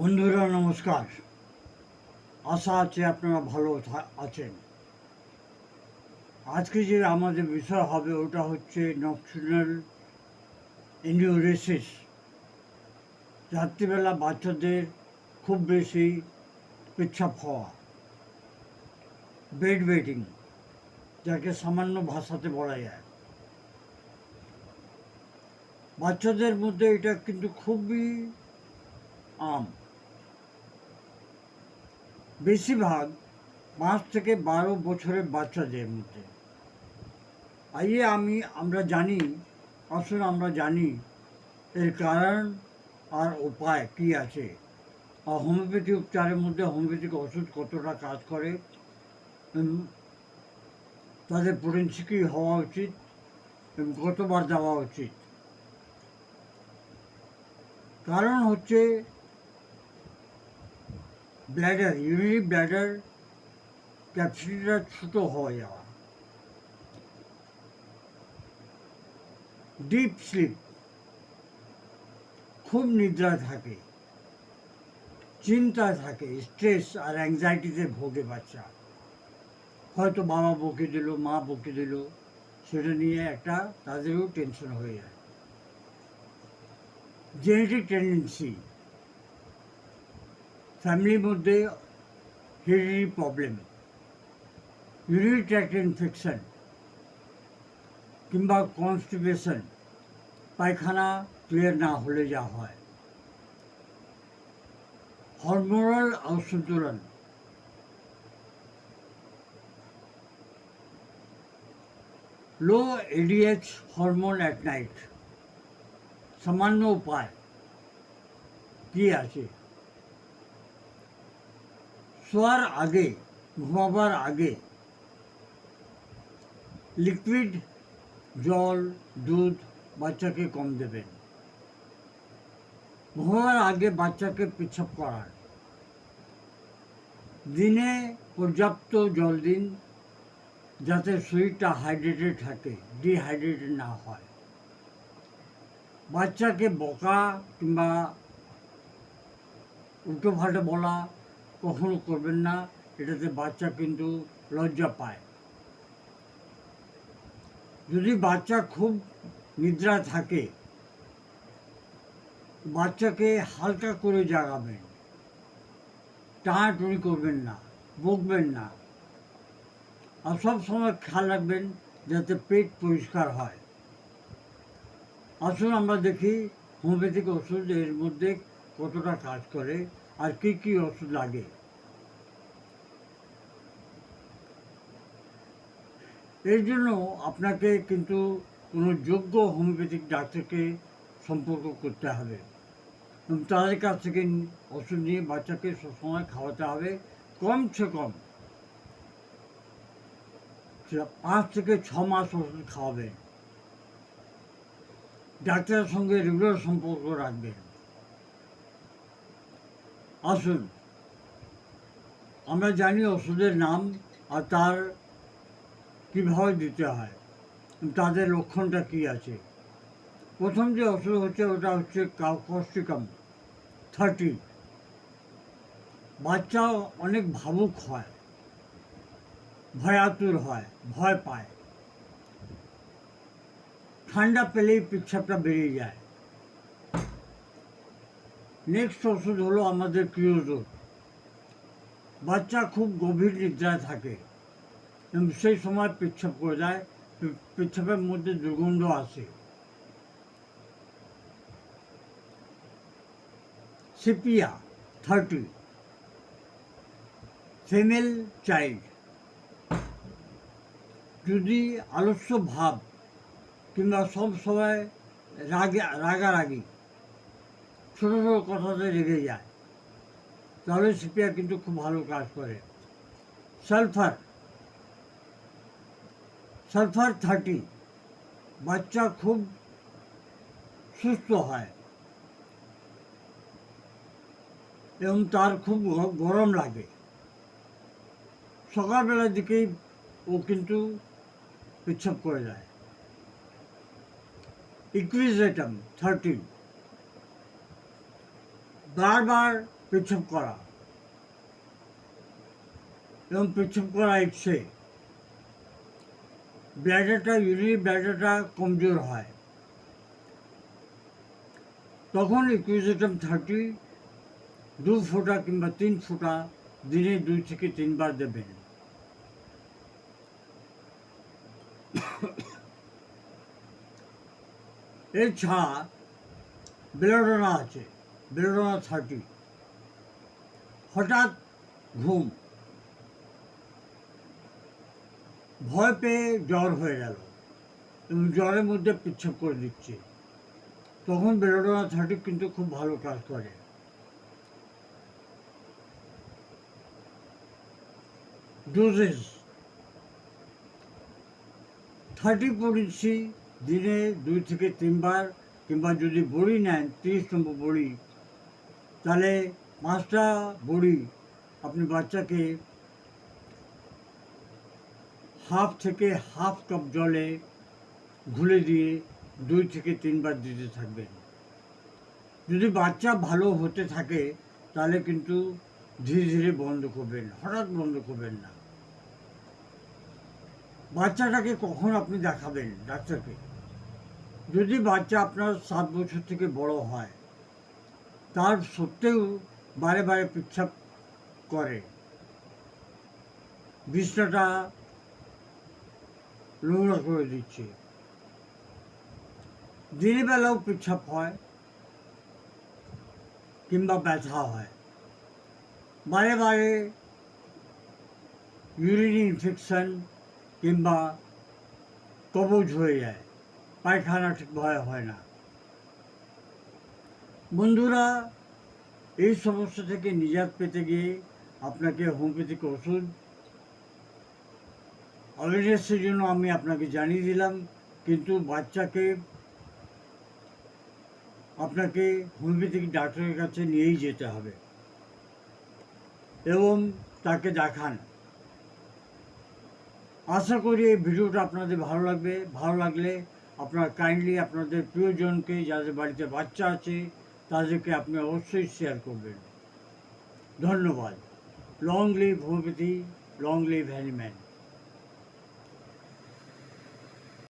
বন্ধুরা, নমস্কার। আশা আছে আপনারা ভালো আছেন। আজকে যে আমাদের বিষয় হবে, ওটা হচ্ছে নকশনাল এন্ডিওরেসিস রাত্রিবেলা বাচ্চাদের খুব বেশি পেচ্ছাপ হওয়া। বেড ওয়েটিং যাকে সামান্য ভাষাতে বলা যায়। বাচ্চাদের মধ্যে এটা কিন্তু খুবই আম। বেশিরভাগ পাঁচ থেকে বারো বছরের বাচ্চাদের মধ্যে। আইয়ে আমি, আমরা জানি আসলে আমরা জানি এর কারণ আর উপায় কি আছে। আর হোমিওপ্যাথি উপচারের মধ্যে হোমিওপ্যাথিক ওষুধ কতটা কাজ করে? তাদের কী হওয়া উচিত? কতবার দেওয়া উচিত? কারণ হচ্ছে ব্ল্যাডার ইউরিনারি ব্ল্যাডার ক্যাপাসিটিটা ছোটো হয়ে যাওয়া ডিপ স্লিপ খুব নিদ্রা থাকে, চিন্তা থাকে স্ট্রেস আর অ্যাংজাইটিতে ভোগে বাচ্চা। হয়তো বাবা বকে দিল, মা বকে দিল, সেটা নিয়ে একটা তাদেরও টেনশন হয়ে যায়। জেনেটিক টেন্ডেন্সি ফ্যামিলির মধ্যে heredity problem urine tract infection কিংবা কনস্টিপেশন, পায়খানা ক্লিয়ার না হলে যা হয়। Hormonal অসন্তুলন low ADH hormone at night সামান্য উপায়, কি আছে? শোয়ার আগে, ঘুমাবার আগে লিকুইড জল, দুধ বাচ্চাকে কম দেবেন। ঘুমাবার আগে বাচ্চাকে পেছাব করান। দিনে পর্যাপ্ত জল দিন, যাতে শরীরটা হাইড্রেটেড থাকে ডিহাইড্রেটেড না হয়। বাচ্চাকে বকা কিংবা উল্টো ফাল্টো বলা কখনো করবেন না, এটাতে বাচ্চা কিন্তু লজ্জা পায়। যদি বাচ্চা খুব নিদ্রা থাকে, বাচ্চাকে হালকা করে জাগাবেন। টানাটুনি করবেন না, বকবেন না। আর সব সময় খেয়াল রাখবেন যাতে পেট পরিষ্কার হয়। আসুন আমরা দেখি হোমিওপ্যাথিক ওষুধ এর মধ্যে কতটা কাজ করে। আর কি কি ওষুধ লাগে? এর জন্য আপনাকে কিন্তু কোনো যোগ্য হোমিওপ্যাথিক ডাক্তারকে সম্পর্ক করতে হবে। তাদের কাছ থেকে ওষুধ নিয়ে বাচ্চাকে সবসময় খাওয়াতে হবে, কমসে কম পাঁচ থেকে ছ মাস ওষুধ খাওয়াবেন। ডাক্তারের সঙ্গে রেগুলার সম্পর্ক রাখবেন। আসুন। আমরা জানি ওষুধের নাম আর তার কীভাবে দিতে হয়, তাদের লক্ষণটা কি আছে। প্রথম যে ওষুধ হচ্ছে ওটা হচ্ছে কস্টিকাম থার্টি বাচ্চা অনেক ভাবুক হয়, ভয়াতুর হয়, ভয় পায়। ঠান্ডা পেলেই পেচ্ছাপটা বেরিয়ে যায়। নেক্সট ওষুধ হলো আমাদের ক্রিওজোর বাচ্চা খুব গভীর নিদ্রায় থাকে এবং সেই সময় পেচ্ছাপ করে যায় পেচ্ছাপের মধ্যে দুর্গন্ধ আসে। সিপিয়া থার্টি ফিমেল চাইল্ড যদি আলস্য ভাব কিংবা সব সময় রাগে, রাগারাগি ছোটো ছোটো কথাতে রেগে যায়। তাহলে সিপিয়া কিন্তু খুব ভালো কাজ করে। সালফার। Sulphur thirty. বাচ্চা খুব সুস্থ হয়। এবং তার খুব গরম লাগে। সকালবেলার দিকেই ও কিন্তু পেচ্ছাপ করে যায় ইকুইজেটাম থার্টি বারবার পেচ্ছাপ করা। এবং পেচ্ছাপ করা ইচ্ছে ব্লাডারটা ইউরিন ব্লাডারটা কমজোর হয়। তখন ইকুইজেটাম থার্টি দু ফোঁটা কিংবা তিন ফোঁটা দিনে দুই থেকে তিনবার দেবেন। এছাড়া বেলোডোনা আছে। বেলোডোনা থার্টি হঠাৎ ঘুম। ভয় পেয়ে জ্বর হয়ে গেল। এবং জ্বরের মধ্যে পিচ্ছাপ করে দিচ্ছে। তখন বেলোডোনা থার্টি কিন্তু খুব ভালো কাজ করে। ডোজেস থার্টি পড়েছি দিনে দুই থেকে তিনবার, কিংবা যদি বড়ি নেন, তিরিশ নম্বর বড়ি তাহলে পাঁচটা বড়ি, আপনি বাচ্চাকে হাফ থেকে হাফ কাপ জলে ঘুলে দিয়ে দুই থেকে তিনবার দিতে থাকবেন। যদি বাচ্চা ভালো হতে থাকে, তাহলে কিন্তু ধীরে ধীরে বন্ধ করবেন, হঠাৎ বন্ধ করবেন না। বাচ্চাটাকে কখন আপনি দেখাবেন ডাক্তারকে? যদি বাচ্চা আপনার সাত বছর থেকে বড় হয় তার সত্ত্বেও বারে বারে পেচ্ছাপ করে। বিছনাটা নোংরা করে দিচ্ছে। দিনের বেলাও পেচ্ছাপ হয় কিংবা ব্যথা হয়। বারে বারে ইউরিন ইনফেকশন কিংবা কবজ হয়ে যায়। পায়খানা ঠিকভাবে হয় না। বন্ধুরা, এই সমস্যা থেকে নিজাত পেতে গিয়ে আপনাকে হোমিওপ্যাথিক ওষুধ অ্যাওয়ারনেসের জন্য আমি আপনাকে জানিয়ে দিলাম, কিন্তু বাচ্চাকে আপনাকে হোমিওপ্যাথিক ডাক্তারের কাছে নিয়েই যেতে হবে এবং তাকে দেখান। আশা করি এই ভিডিওটা আপনাদের ভালো লাগবে। ভালো লাগলে আপনারা কাইন্ডলি আপনাদের প্রিয়জনকে, যাদের বাড়িতে বাচ্চা আছে তাদেরকে আপনি অবশ্যই শেয়ার করবেন। ধন্যবাদ। Long live homeopathy long live Hahnemann